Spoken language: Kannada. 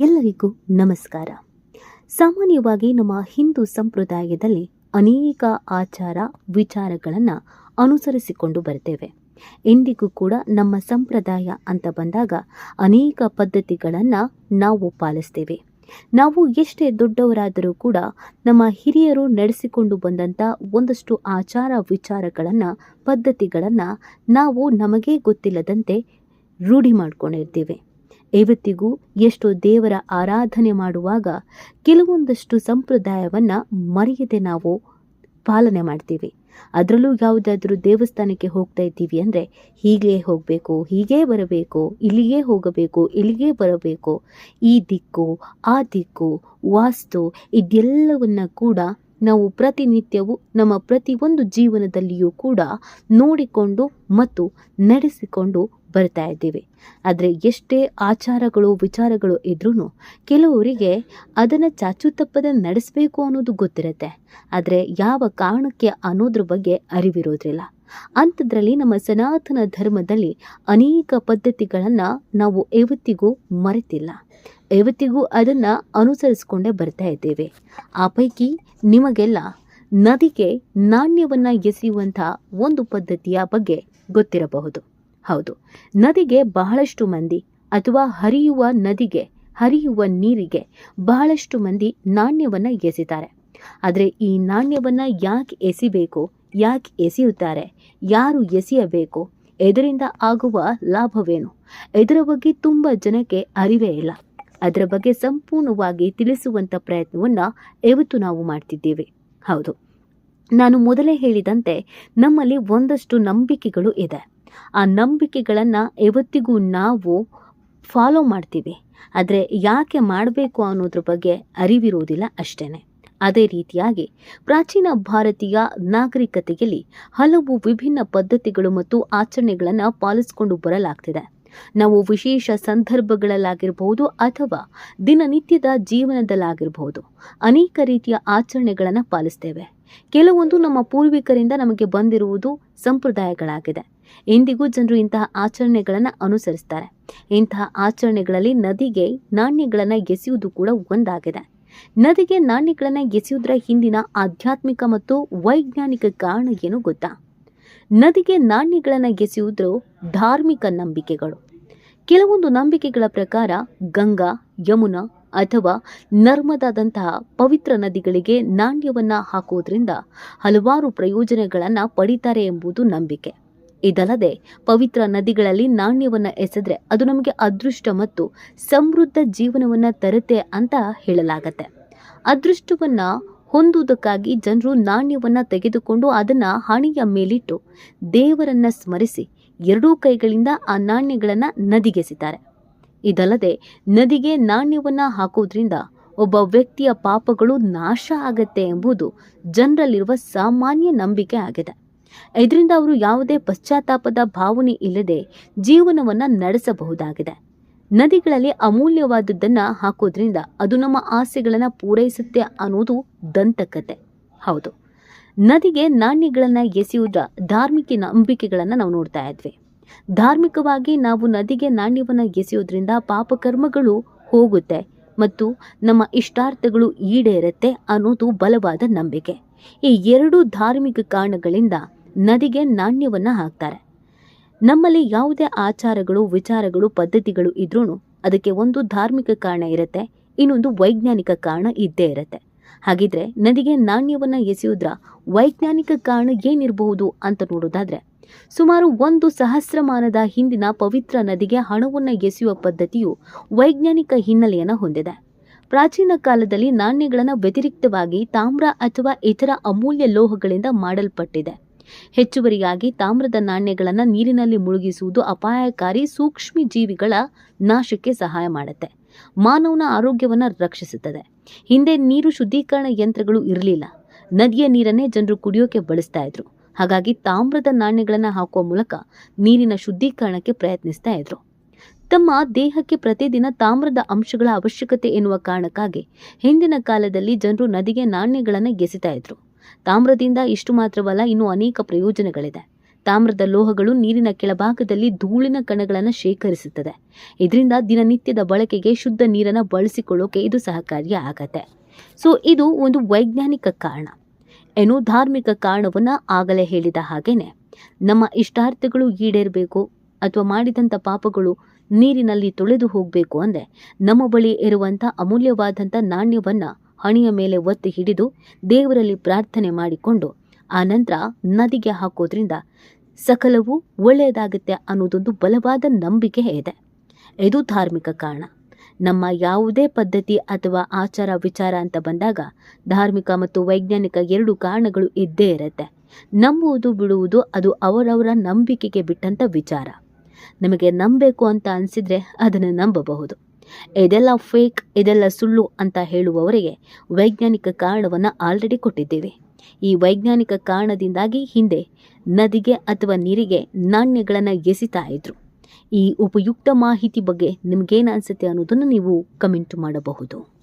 ಎಲ್ಲರಿಗೂ ನಮಸ್ಕಾರ. ಸಾಮಾನ್ಯವಾಗಿ ನಮ್ಮ ಹಿಂದೂ ಸಂಪ್ರದಾಯದಲ್ಲಿ ಅನೇಕ ಆಚಾರ ವಿಚಾರಗಳನ್ನು ಅನುಸರಿಸಿಕೊಂಡು ಬರ್ತೇವೆ. ಇಂದಿಗೂ ಕೂಡ ನಮ್ಮ ಸಂಪ್ರದಾಯ ಅಂತ ಬಂದಾಗ ಅನೇಕ ಪದ್ಧತಿಗಳನ್ನು ನಾವು ಪಾಲಿಸ್ತೇವೆ. ನಾವು ಎಷ್ಟೇ ದೊಡ್ಡವರಾದರೂ ಕೂಡ ನಮ್ಮ ಹಿರಿಯರು ನಡೆಸಿಕೊಂಡು ಬಂದಂಥ ಒಂದಷ್ಟು ಆಚಾರ ವಿಚಾರಗಳನ್ನು, ಪದ್ಧತಿಗಳನ್ನು ನಾವು ನಮಗೇ ಗೊತ್ತಿಲ್ಲದಂತೆ ರೂಢಿ ಮಾಡ್ಕೊಂಡಿರ್ತೀವಿ. ಇವತ್ತಿಗೂ ಎಷ್ಟು ದೇವರ ಆರಾಧನೆ ಮಾಡುವಾಗ ಕೆಲವೊಂದಷ್ಟು ಸಂಪ್ರದಾಯವನ್ನು ಮರೆಯದೆ ನಾವು ಪಾಲನೆ ಮಾಡ್ತೀವಿ. ಅದರಲ್ಲೂ ಯಾವುದಾದ್ರೂ ದೇವಸ್ಥಾನಕ್ಕೆ ಹೋಗ್ತಾ ಇದ್ದೀವಿ ಅಂದರೆ ಹೀಗೆ ಹೋಗಬೇಕು, ಹೀಗೇ ಬರಬೇಕು, ಇಲ್ಲಿಗೆ ಹೋಗಬೇಕು, ಇಲ್ಲಿಗೆ ಬರಬೇಕು, ಈ ದಿಕ್ಕು, ಆ ದಿಕ್ಕು, ವಾಸ್ತು ಇದೆಲ್ಲವನ್ನ ಕೂಡ ನಾವು ಪ್ರತಿನಿತ್ಯವೂ ನಮ್ಮ ಪ್ರತಿಯೊಂದು ಜೀವನದಲ್ಲಿಯೂ ಕೂಡ ನೋಡಿಕೊಂಡು ಮತ್ತು ನಡೆಸಿಕೊಂಡು ಬರ್ತಾ ಇದ್ದೀವಿ. ಆದರೆ ಎಷ್ಟೇ ಆಚಾರಗಳು, ವಿಚಾರಗಳು ಇದ್ರೂ ಕೆಲವರಿಗೆ ಅದನ್ನು ಚಾಚು ತಪ್ಪದೆ ನಡೆಸಬೇಕು ಅನ್ನೋದು ಗೊತ್ತಿರುತ್ತೆ. ಆದರೆ ಯಾವ ಕಾರಣಕ್ಕೆ ಅನ್ನೋದ್ರ ಬಗ್ಗೆ ಅರಿವಿರೋದ್ರಿಲ್ಲ. ಅಂಥದ್ರಲ್ಲಿ ನಮ್ಮ ಸನಾತನ ಧರ್ಮದಲ್ಲಿ ಅನೇಕ ಪದ್ಧತಿಗಳನ್ನು ನಾವು ಯಾವತ್ತಿಗೂ ಮರೆತಿಲ್ಲ. ಯಾವತ್ತಿಗೂ ಅದನ್ನು ಅನುಸರಿಸಿಕೊಂಡೇ ಬರ್ತಾ ಇದ್ದೇವೆ. ಆ ಪೈಕಿ ನಿಮಗೆಲ್ಲ ನದಿಗೆ ನಾಣ್ಯವನ್ನು ಎಸೆಯುವಂಥ ಒಂದು ಪದ್ಧತಿಯ ಬಗ್ಗೆ ಗೊತ್ತಿರಬಹುದು. ಹೌದು. ನದಿಗೆ ಬಹಳಷ್ಟು ಮಂದಿ ಅಥವಾ ಹರಿಯುವ ನದಿಗೆ, ಹರಿಯುವ ನೀರಿಗೆ ಬಹಳಷ್ಟು ಮಂದಿ ನಾಣ್ಯವನ್ನು ಎಸಿತಾರೆ. ಆದರೆ ಈ ನಾಣ್ಯವನ್ನು ಯಾಕೆ ಎಸಿಬೇಕು, ಯಾಕೆ ಎಸೆಯುತ್ತಾರೆ, ಯಾರು ಎಸೆಯಬೇಕು ಇದರಿಂದ ಆಗುವ ಲಾಭವೇನು ಇದರ ಬಗ್ಗೆ ತುಂಬ ಜನಕ್ಕೆ ಅರಿವೇ ಇಲ್ಲ. ಅದರ ಬಗ್ಗೆ ಸಂಪೂರ್ಣವಾಗಿ ತಿಳಿಸುವಂಥ ಪ್ರಯತ್ನವನ್ನು ಇವತ್ತು ನಾವು ಮಾಡ್ತಿದ್ದೇವೆ. ಹೌದು. ನಾನು ಮೊದಲೇ ಹೇಳಿದಂತೆ ನಮ್ಮಲ್ಲಿ ಒಂದಷ್ಟು ನಂಬಿಕೆಗಳು ಇದೆ. ಆ ನಂಬಿಕೆಗಳನ್ನು ಯಾವತ್ತಿಗೂ ನಾವು ಫಾಲೋ ಮಾಡ್ತೀವಿ. ಆದರೆ ಯಾಕೆ ಮಾಡಬೇಕು ಅನ್ನೋದ್ರ ಬಗ್ಗೆ ಅರಿವಿರುವುದಿಲ್ಲ ಅಷ್ಟೇ ಅದೇ ರೀತಿಯಾಗಿ ಪ್ರಾಚೀನ ಭಾರತೀಯ ನಾಗರಿಕತೆಯಲ್ಲಿ ಹಲವು ವಿಭಿನ್ನ ಪದ್ಧತಿಗಳು ಮತ್ತು ಆಚರಣೆಗಳನ್ನು ಪಾಲಿಸಿಕೊಂಡು ಬರಲಾಗ್ತಿದೆ. ನಾವು ವಿಶೇಷ ಸಂದರ್ಭಗಳಲ್ಲಾಗಿರಬಹುದು ಅಥವಾ ದಿನನಿತ್ಯದ ಜೀವನದಲ್ಲಾಗಿರಬಹುದು. ಅನೇಕ ರೀತಿಯ ಆಚರಣೆಗಳನ್ನು ಪಾಲಿಸ್ತೇವೆ. ಕೆಲವೊಂದು ನಮ್ಮ ಪೂರ್ವಿಕರಿಂದ ನಮಗೆ ಬಂದಿರುವುದು ಸಂಪ್ರದಾಯಗಳಾಗಿದೆ. ಇಂದಿಗೂ ಜನರು ಇಂತಹ ಆಚರಣೆಗಳನ್ನು ಅನುಸರಿಸ್ತಾರೆ. ಇಂತಹ ಆಚರಣೆಗಳಲ್ಲಿ ನದಿಗೆ ನಾಣ್ಯಗಳನ್ನು ಎಸೆಯುವುದು ಕೂಡ ಒಂದಾಗಿದೆ. ನದಿಗೆ ನಾಣ್ಯಗಳನ್ನು ಎಸೆಯುವುದರ ಹಿಂದಿನ ಆಧ್ಯಾತ್ಮಿಕ ಮತ್ತು ವೈಜ್ಞಾನಿಕ ಕಾರಣ ಏನು ಗೊತ್ತಾ? ನದಿಗೆ ನಾಣ್ಯಗಳನ್ನು ಎಸೆಯುವುದು ಧಾರ್ಮಿಕ ನಂಬಿಕೆಗಳು. ಕೆಲವೊಂದು ನಂಬಿಕೆಗಳ ಪ್ರಕಾರ ಗಂಗಾ, ಯಮುನಾ ಅಥವಾ ನರ್ಮದಾದಂತಹ ಪವಿತ್ರ ನದಿಗಳಿಗೆ ನಾಣ್ಯವನ್ನು ಹಾಕುವುದರಿಂದ ಹಲವಾರು ಪ್ರಯೋಜನಗಳನ್ನು ಪಡಿತಾರೆ ಎಂಬುದು ನಂಬಿಕೆ. ಇದಲ್ಲದೆ ಪವಿತ್ರ ನದಿಗಳಲ್ಲಿ ನಾಣ್ಯವನ್ನು ಎಸೆದ್ರೆ ಅದು ನಮಗೆ ಅದೃಷ್ಟ ಮತ್ತು ಸಮೃದ್ಧ ಜೀವನವನ್ನು ತರುತ್ತೆ ಅಂತ ಹೇಳಲಾಗತ್ತೆ. ಅದೃಷ್ಟವನ್ನು ಹೊಂದುವುದಕ್ಕಾಗಿ ಜನರು ನಾಣ್ಯವನ್ನು ತೆಗೆದುಕೊಂಡು ಅದನ್ನು ಹಣೆಯ ಮೇಲಿಟ್ಟು ದೇವರನ್ನ ಸ್ಮರಿಸಿ ಎರಡೂ ಕೈಗಳಿಂದ ಆ ನಾಣ್ಯಗಳನ್ನು ನದಿಗೆಸಿದ್ದಾರೆ. ಇದಲ್ಲದೆ, ನದಿಗೆ ನಾಣ್ಯವನ್ನು ಹಾಕೋದ್ರಿಂದ ಒಬ್ಬ ವ್ಯಕ್ತಿಯ ಪಾಪಗಳು ನಾಶ ಆಗತ್ತೆ ಎಂಬುದು ಜನರಲ್ಲಿರುವ ಸಾಮಾನ್ಯ ನಂಬಿಕೆ ಆಗಿದೆ. ಇದರಿಂದ ಅವರು ಯಾವುದೇ ಪಶ್ಚಾತ್ತಾಪದ ಭಾವನೆ ಇಲ್ಲದೆ ಜೀವನವನ್ನು ನಡೆಸಬಹುದಾಗಿದೆ. ನದಿಗಳಲ್ಲಿ ಅಮೂಲ್ಯವಾದದ್ದನ್ನು ಹಾಕೋದ್ರಿಂದ ಅದು ನಮ್ಮ ಆಸೆಗಳನ್ನು ಪೂರೈಸುತ್ತೆ ಅನ್ನೋದು ದಂತಕತೆ. ಹೌದು. ನದಿಗೆ ನಾಣ್ಯಗಳನ್ನು ಎಸೆಯುವುದ ಧಾರ್ಮಿಕ ನಂಬಿಕೆಗಳನ್ನು ನಾವು ನೋಡ್ತಾ ಇದ್ವಿ. ಧಾರ್ಮಿಕವಾಗಿ ನಾವು ನದಿಗೆ ನಾಣ್ಯವನ್ನು ಎಸೆಯೋದ್ರಿಂದ ಪಾಪಕರ್ಮಗಳು ಹೋಗುತ್ತೆ ಮತ್ತು ನಮ್ಮ ಇಷ್ಟಾರ್ಥಗಳು ಈಡೇರುತ್ತೆ ಅನ್ನೋದು ಬಲವಾದ ನಂಬಿಕೆ. ಈ ಎರಡು ಧಾರ್ಮಿಕ ಕಾರಣಗಳಿಂದ ನದಿಗೆ ನಾಣ್ಯವನ್ನು ಹಾಕ್ತಾರೆ. ನಮ್ಮಲ್ಲಿ ಯಾವುದೇ ಆಚಾರಗಳು, ವಿಚಾರಗಳು, ಪದ್ಧತಿಗಳು ಇದ್ರೂ ಅದಕ್ಕೆ ಒಂದು ಧಾರ್ಮಿಕ ಕಾರಣ ಇರುತ್ತೆ, ಇನ್ನೊಂದು ವೈಜ್ಞಾನಿಕ ಕಾರಣ ಇದ್ದೇ ಇರುತ್ತೆ. ಹಾಗಿದ್ರೆ ನದಿಗೆ ನಾಣ್ಯವನ್ನು ಎಸೆಯುವುದರ ವೈಜ್ಞಾನಿಕ ಕಾರಣ ಏನಿರಬಹುದು ಅಂತ ನೋಡೋದಾದ್ರೆ, ಸುಮಾರು ಒಂದು ಸಹಸ್ರಮಾನದ ಹಿಂದಿನ ಪವಿತ್ರ ನದಿಗೆ ಹಣವನ್ನು ಎಸೆಯುವ ಪದ್ಧತಿಯು ವೈಜ್ಞಾನಿಕ ಹಿನ್ನೆಲೆಯನ್ನು ಹೊಂದಿದೆ. ಪ್ರಾಚೀನ ಕಾಲದಲ್ಲಿ ನಾಣ್ಯಗಳನ್ನು ವ್ಯತಿರಿಕ್ತವಾಗಿ ತಾಮ್ರ ಅಥವಾ ಇತರ ಅಮೂಲ್ಯ ಲೋಹಗಳಿಂದ ಮಾಡಲ್ಪಟ್ಟಿದೆ. ಹೆಚ್ಚುವರಿಯಾಗಿ ತಾಮ್ರದ ನಾಣ್ಯಗಳನ್ನು ನೀರಿನಲ್ಲಿ ಮುಳುಗಿಸುವುದು ಅಪಾಯಕಾರಿ ಸೂಕ್ಷ್ಮ ಜೀವಿಗಳ ನಾಶಕ್ಕೆ ಸಹಾಯ ಮಾಡುತ್ತೆ. ಮಾನವನ ಆರೋಗ್ಯವನ್ನು ರಕ್ಷಿಸುತ್ತದೆ. ಹಿಂದೆ ನೀರು ಶುದ್ಧೀಕರಣ ಯಂತ್ರಗಳು ಇರಲಿಲ್ಲ. ನದಿಯ ನೀರನ್ನೇ ಜನರು ಕುಡಿಯೋಕೆ ಬಳಸ್ತಾ ಇದ್ರು. ಹಾಗಾಗಿ ತಾಮ್ರದ ನಾಣ್ಯಗಳನ್ನು ಹಾಕುವ ಮೂಲಕ ನೀರಿನ ಶುದ್ಧೀಕರಣಕ್ಕೆ ಪ್ರಯತ್ನಿಸ್ತಾ ಇದ್ರು. ತಮ್ಮ ದೇಹಕ್ಕೆ ಪ್ರತಿದಿನ ತಾಮ್ರದ ಅಂಶಗಳ ಅವಶ್ಯಕತೆ ಎನ್ನುವ ಕಾರಣಕ್ಕಾಗಿ ಹಿಂದಿನ ಕಾಲದಲ್ಲಿ ಜನರು ನದಿಗೆ ನಾಣ್ಯಗಳನ್ನು ಎಸೆತಾ ಇದ್ರು. ತಾಮ್ರದಿಂದ ಇಷ್ಟು ಮಾತ್ರವಲ್ಲ, ಇನ್ನೂ ಅನೇಕ ಪ್ರಯೋಜನಗಳಿದೆ. ತಾಮ್ರದ ಲೋಹಗಳು ನೀರಿನ ಕೆಳಭಾಗದಲ್ಲಿ ಧೂಳಿನ ಕಣಗಳನ್ನು ಶೇಖರಿಸುತ್ತದೆ. ಇದರಿಂದ ದಿನನಿತ್ಯದ ಬಳಕೆಗೆ ಶುದ್ಧ ನೀರನ್ನು ಬಳಸಿಕೊಳ್ಳೋಕೆ ಇದು ಸಹಕಾರಿ ಆಗತ್ತೆ. ಸೊ ಇದು ಒಂದು ವೈಜ್ಞಾನಿಕ ಕಾರಣ. ಏನು ಧಾರ್ಮಿಕ ಕಾರಣವನ್ನು ಆಗಲೇ ಹೇಳಿದ ಹಾಗೇನೆ. ನಮ್ಮ ಇಷ್ಟಾರ್ಥಗಳು ಈಡೇರಬೇಕು ಅಥವಾ ಮಾಡಿದಂಥ ಪಾಪಗಳು ನೀರಿನಲ್ಲಿ ತೊಳೆದು ಹೋಗಬೇಕು ಅಂದರೆ ನಮ್ಮ ಬಳಿ ಇರುವಂಥ ಅಮೂಲ್ಯವಾದಂಥ ನಾಣ್ಯವನ್ನು ಹಣಿಯ ಮೇಲೆ ಒತ್ತಿ ಹಿಡಿದು ದೇವರಲ್ಲಿ ಪ್ರಾರ್ಥನೆ ಮಾಡಿಕೊಂಡು ಆ ನಂತರ ನದಿಗೆ ಹಾಕೋದ್ರಿಂದ ಸಕಲವು ಒಳ್ಳೆಯದಾಗುತ್ತೆ ಅನ್ನೋದೊಂದು ಬಲವಾದ ನಂಬಿಕೆ ಇದೆ. ಇದು ಧಾರ್ಮಿಕ ಕಾರಣ. ನಮ್ಮ ಯಾವುದೇ ಪದ್ಧತಿ ಅಥವಾ ಆಚಾರ ವಿಚಾರ ಅಂತ ಬಂದಾಗ ಧಾರ್ಮಿಕ ಮತ್ತು ವೈಜ್ಞಾನಿಕ ಎರಡು ಕಾರಣಗಳು ಇದ್ದೇ ಇರುತ್ತೆ. ನಂಬುವುದು ಬಿಡುವುದು ಅದು ಅವರವರ ನಂಬಿಕೆಗೆ ಬಿಟ್ಟಂಥ ವಿಚಾರ. ನಮಗೆ ನಂಬಬೇಕು ಅಂತ ಅನಿಸಿದರೆ ಅದನ್ನು ನಂಬಬಹುದು. ಇದೆಲ್ಲ ಫೇಕ್, ಇದೆಲ್ಲ ಸುಳ್ಳು ಅಂತ ಹೇಳುವವರಿಗೆ ವೈಜ್ಞಾನಿಕ ಕಾರಣವನ್ನು ಆಲ್ರೆಡಿ ಕೊಟ್ಟಿದ್ದೇವೆ. ಈ ವೈಜ್ಞಾನಿಕ ಕಾರಣದಿಂದಾಗಿ ಹಿಂದೆ ನದಿಗೆ ಅಥವಾ ನೀರಿಗೆ ನಾಣ್ಯಗಳನ್ನು ಎಸಿತಾ ಇದ್ರು. ಈ ಉಪಯುಕ್ತ ಮಾಹಿತಿ ಬಗ್ಗೆ ನಿಮಗೇನು ಅನಿಸುತ್ತೆ ಅನ್ನೋದನ್ನು ನೀವು ಕಮೆಂಟ್ ಮಾಡಬಹುದು.